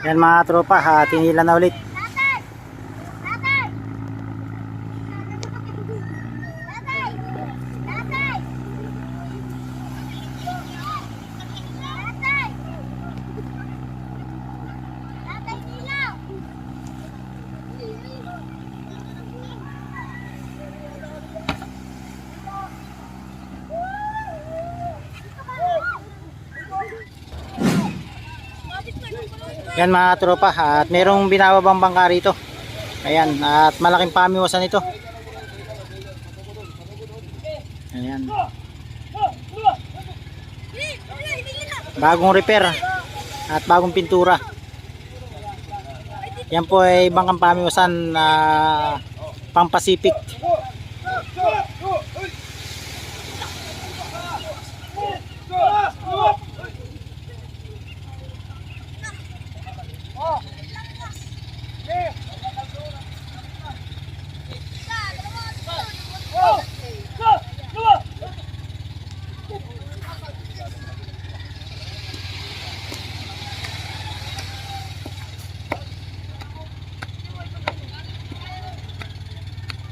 Yan mga tropa, ha, tinila na ulit. Yan mga tropa, at merong binababang bangka rito. Ayan, at malaking pamiwasan ito. Ayan. Bagong repair at bagong pintura. Yan po ay bangkang pamiwasan na pang Pacific.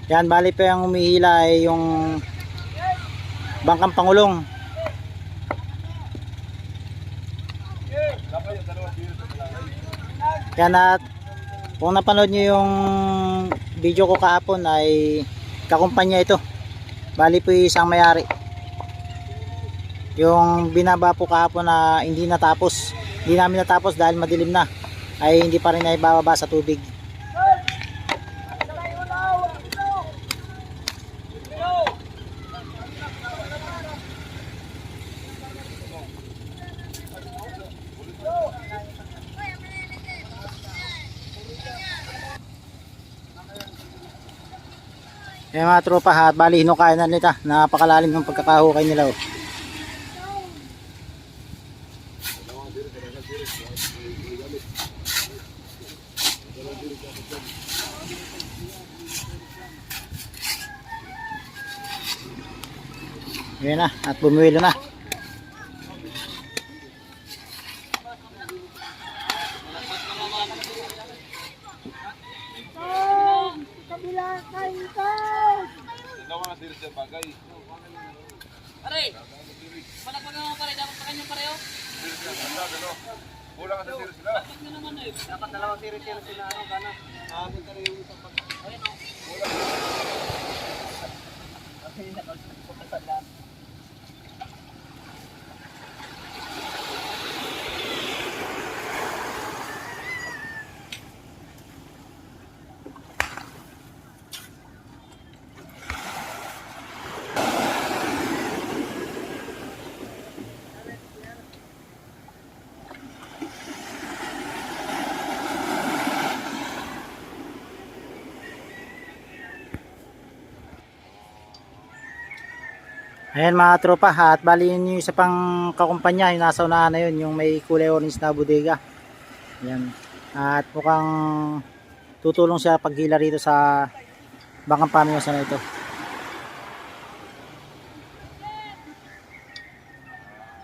Yan, bali pa yung umihila ay yung bangkang pangulong. Yan at kung napanood nyo yung video ko kahapon ay kakumpanya ito. Bali po isang mayari. Yung binaba po kahapon na hindi natapos. Hindi namin natapos dahil madilim na. Ay hindi pa rin ay bababa sa tubig. Eh mga tropa ha, bali hinukay na nila. Napakalalim ng pagkakahukay nila. Oh. Yan na, at bumuwilo na. Pare, panagpag naman pare, dapat pa kanyang pareho. Kulang sa sila sila. Bakit nyo naman eh? Dapat dalawang siri-siri sila, ano, gana. Amin ka rin yung isang pag... Ayun o. Ayan mga tropa, at bali yun yung isa pang kakumpanya, yung nasa unahan na yun, yung may kulay orange na bodega. Ayan. At mukhang tutulong siya paghila rito sa bangkang pamiwasan na ito.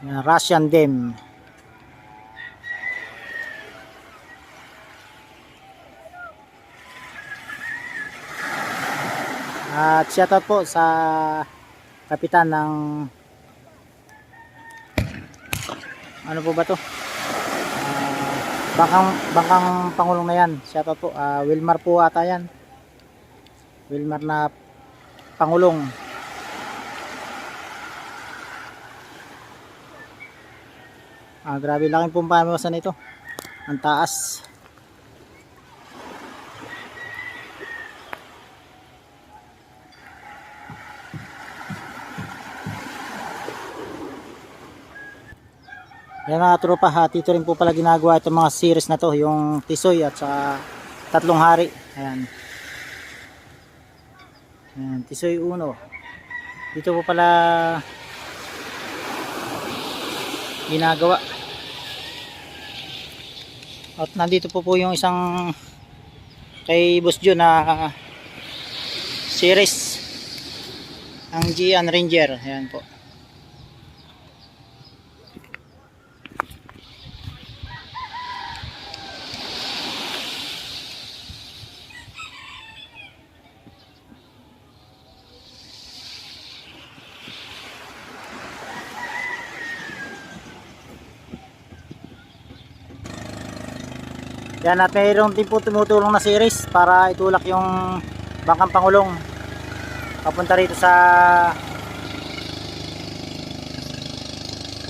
Ayan, Russian Dem. At shoutout po sa kapitan ng ano po ba to? Ah, bangkang bangkang pangulong na yan. Shoutout po. Ah, Wilmar po ata yan. Wilmar na pangulong. Ah, grabe. Laking pong pamiwasan ito ang taas Yan mga tropa ha, dito rin po pala ginagawa itong mga series na to, yung Tisoy at saka Tatlong Hari. Ayan. Ayan, Tisoy Uno. Dito po pala ginagawa. At nandito po po yung isang kay Boss Jun na series ang Gian Ranger. Ayan po. Yan at mayroon din po tumutulong na series para itulak yung bangkang pangulong papunta rito sa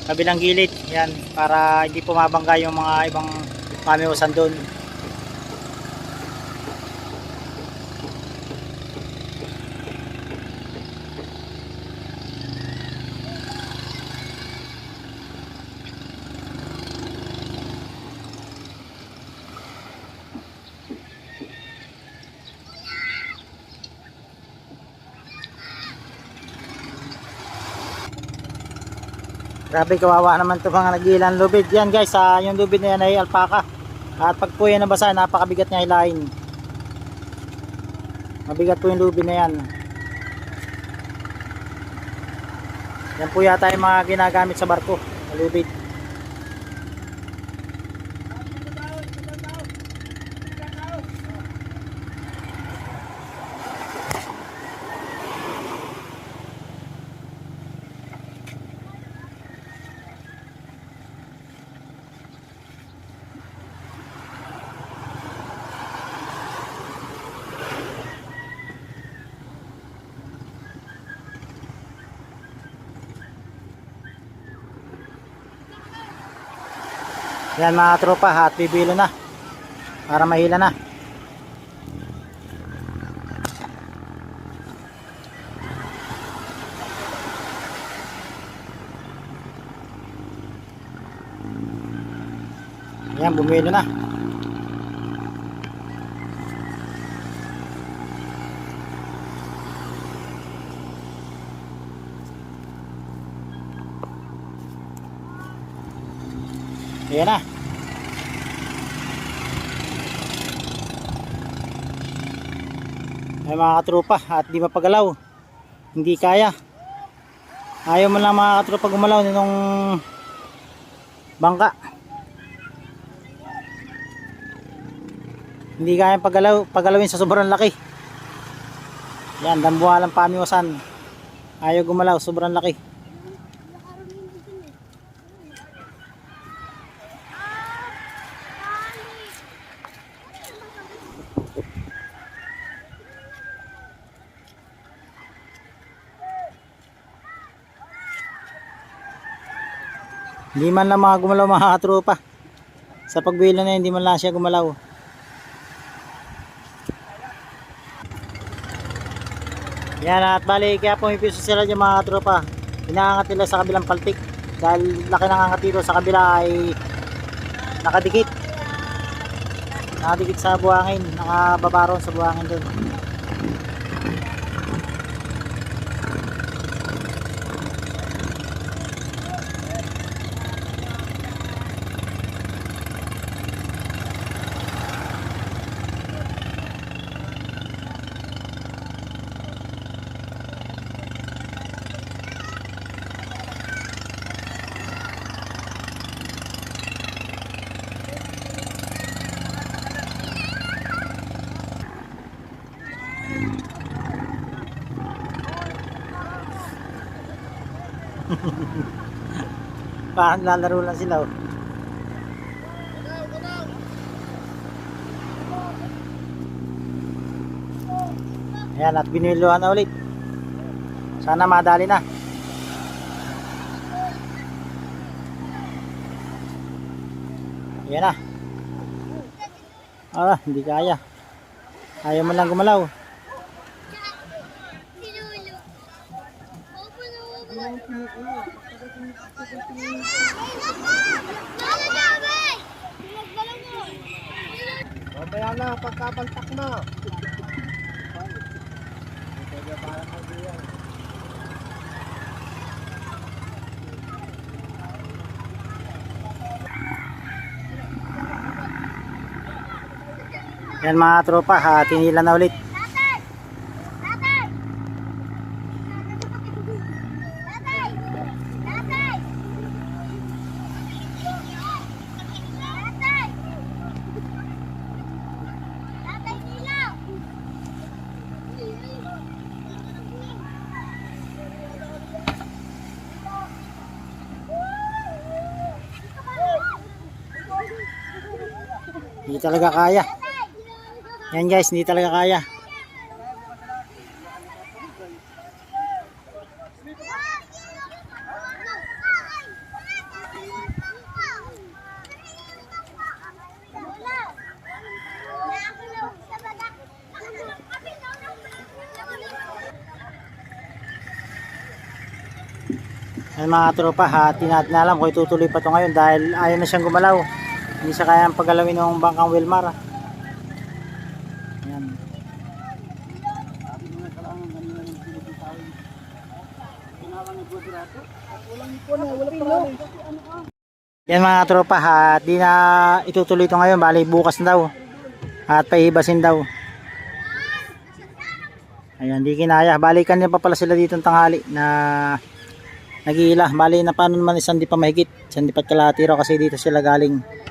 kabilang gilid. Yan para hindi pumabangga yung mga ibang pamiusan doon. Grabe kawawa naman to mga nagilan lubid. Yan guys, ah, yung lubid na yan ay alpaka. At pag po yan nabasa, napakabigat niya hilahin. Mabigat po yung lubid na yan. Yan po yata yung mga ginagamit sa barko. Lubid. Yan mga tropa, at bibilo na. Para mahila na. Yan, bumilo na. Ayan na. Ay mga katropa at di mapagalaw. Hindi kaya. Ayaw mo lang mga katropa gumalaw nung bangka. Hindi kaya pagalaw, pagalawin sa sobrang laki. Yan, dambuhalang pamiwasan. Ayaw gumalaw, sobrang laki. Hindi man lang mga gumalaw mga katropa. Sa pagbilo na hindi man lang siya gumalaw. Yan at bali kaya pumipiso sila yung mga katropa. Inaangat nila sa kabilang paltik. Dahil laki ng angat dito sa kabila ay nakadikit. Nakadikit sa buhangin. Nakababaron sa buhangin doon. Parang lalaro lang sila oh. Ayan at biniluhan na ulit. Sana madali na. Ayan na. Ah, hindi kaya. Ayaw mo lang gumalaw. Mamaya na, pagkabaltak na. Yan mga tropa, ha, tinila na ulit. Talaga kaya. Yan guys, hindi talaga kaya. Yan mga tropa, ha, di natin alam kung itutuloy pa to ngayon dahil ayaw na siyang gumalaw. Hindi siya kayang paggalawin ng bangkang Wilmar. ah. Yan. Yan mga tropa, ha, di na itutuloy to ngayon, bali bukas na daw. At paibasin daw. Ayan, di kinaya. Balikan niya pa pala sila dito ng tanghali na nag-iila. Bali na paano naman isang di pa mahigit. Isang di pa kalahati kasi dito sila galing.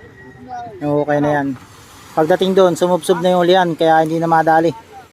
Okay na yan. Pagdating doon, sumubsob na yung ulian kaya hindi na madali.